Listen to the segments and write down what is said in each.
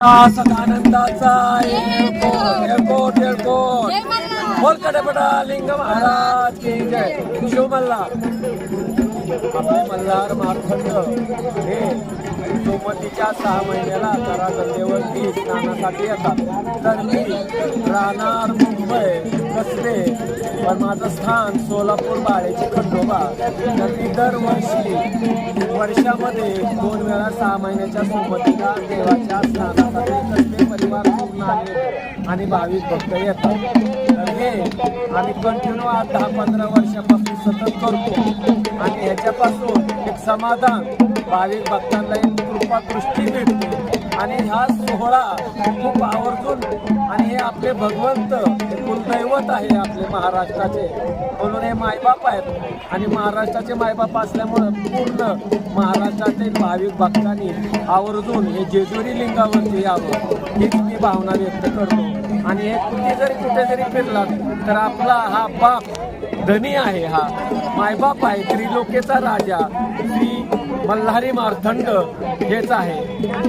सदानंदाचा airport airport airport बोल कडेपटा लिंग महाराज की जय. शिव मल्हार. आपले मल्हार मार्खंड हे सोमतीच्या सहा महिन्याला करा गंगेवरती स्नानासाठी येतात. तर मी राहणार मुंबई कसबे पण माझं स्थान सोलापूर बाळेची खंडोबा. तर मी दरवर्षी वर्षामध्ये दोन वेळा सहा महिन्याच्या सोबतीला देवाच्या स्नानासाठी आणि भाविक भक्त येतात. तर हे आम्ही कंटिन्यू आज दहा पंधरा वर्षापासून सतत करतो. आणि ह्याच्यापासून एक समाधान भाविक भक्तांना एक कृपा दृष्टी मिळते आणि हा सोहळा खूप आवर्जून आणि हे आपले भगवंत कुलदैवत आहे आपले महाराष्ट्राचे. म्हणून हे मायबाप आहेत. आणि महाराष्ट्राचे मायबाप असल्यामुळं पूर्ण महाराष्ट्रातील भाविक भक्तांनी आवर्जून हे जेजुरी लिंगावरती यावं हीच मी भावना व्यक्त करतो. आणि हे कुठे जरी कुठे जरी फिरलात तर आपला हा बाप धनी आहे हा. मायबाप आहे त्रिलोकेचा राजा. श्री मल्हारी मारथंड हेच आहे.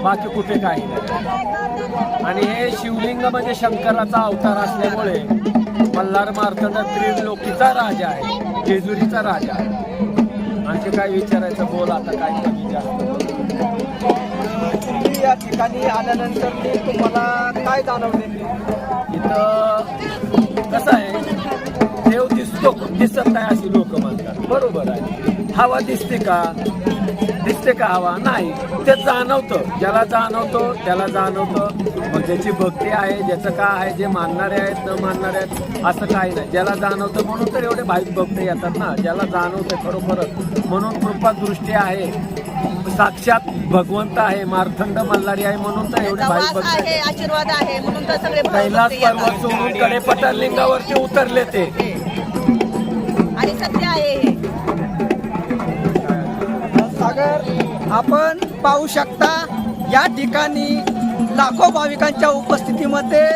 बाकी कुठे काही नाही. आणि हे शिवलिंग म्हणजे शंकराचा अवतार असल्यामुळे मल्हार मारथंड त्रिलोकीचा राजा आहे जेजुरीचा राजा आहे. आणखी काय विचारायचं? बोल आता काय कमी जास्त. तुम्ही या ठिकाणी आल्यानंतर मी तुम्हाला काय जाणवले? इथं कसं आहे देव दिसतो दिसत नाही अशी लोक म्हणतात. बरोबर आहे. हवा दिसते का? दिसते का हवा? नाही. ते जाणवतं. ज्याला जाणवतो त्याला जाणवतं. मग ज्याची भक्ती आहे ज्याचं काय आहे जे मानणारे आहेत न मानणारे आहेत असं काही नाही. ज्याला जाणवतं म्हणून तर एवढे भाविक भक्त येतात ना. ज्याला जाणवतं खरोखरच. म्हणून कृपा दृष्टी आहे. साक्षात भगवंत आहे. मार्तंड मल्हारी आहे म्हणून तर एवढे भाविक भक्त आहे आशीर्वाद आहे म्हणून तर सगळे भाविक कैलास पर्वत. सोडून कडे पटरलिंगावरती उतरले ते. आणि सत्य आहे आपण पाहू शकता या ठिकाणी लाखो भाविकांच्या उपस्थितीमध्ये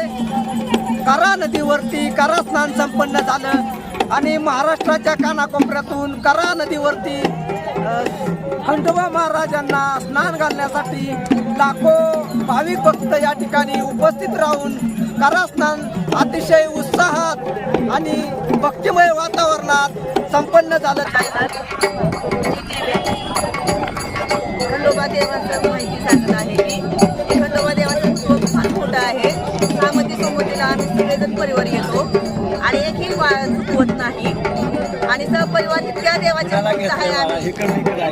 करा नदीवरती करा स्नान संपन्न झालं. आणि महाराष्ट्राच्या कानाकोपऱ्यातून करा नदीवरती खंडोबा महाराजांना स्नान घालण्यासाठी लाखो भाविक भक्त या ठिकाणी उपस्थित राहून करा स्नान अतिशय उत्साहात आणि भक्तिमय वातावरणात संपन्न झालं. देवाचं माहिती सांगत आहे की खंडोबा देवाचं खूप फार मोठं आहे. सामती सोमतीला आम्ही सगळेजण परिवार येतो आणि एकही चुकवत नाही. आणि सहपरिवार इतक्या देवाच्या आहे आम्ही.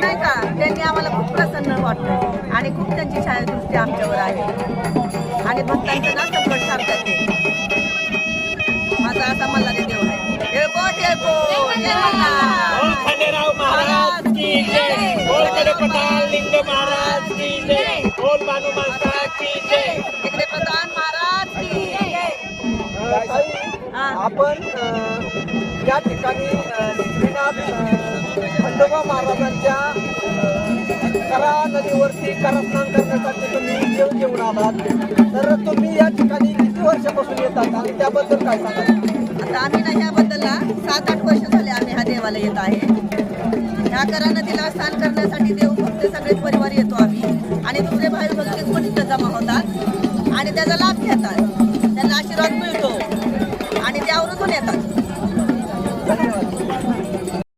नाही का? त्यांनी आम्हाला खूप प्रसन्न वाटतं आणि खूप त्यांची छायादृष्टी आमच्यावर आहे. आणि भक्तांचं ना सपोर्ट सांगतात ते माझा असा मल्हारी देव आहे एअरपोर्ट एअरपोर्ट जय मल्हार. खंडेराव महाराज की जय बोल लिंग महाराज की जय। बोल बानू महाराज की जय। तिकडे प्रधान महाराज की हा. आपण या ठिकाणी अ, खंडोबा महाराजांच्या करा नदीवरती करा स्नान करण्यासाठी तुम्ही देव घेऊन आलात. तर तुम्ही या ठिकाणी किती वर्षापासून येतात आणि त्याबद्दल काय सांगाल? आता आम्ही ना ह्याबद्दलला सात आठ वर्ष झाले आम्ही हा देवाला येत आहे. ह्या करा नदीला स्नान करण्यासाठी देव भक्त सगळेच परिवार येतो आम्ही. आणि दुसरे भाई भक्त पण इथं जमा होतात. आणि त्याचा लाभ घेतात. त्यांना आशीर्वाद मिळतो.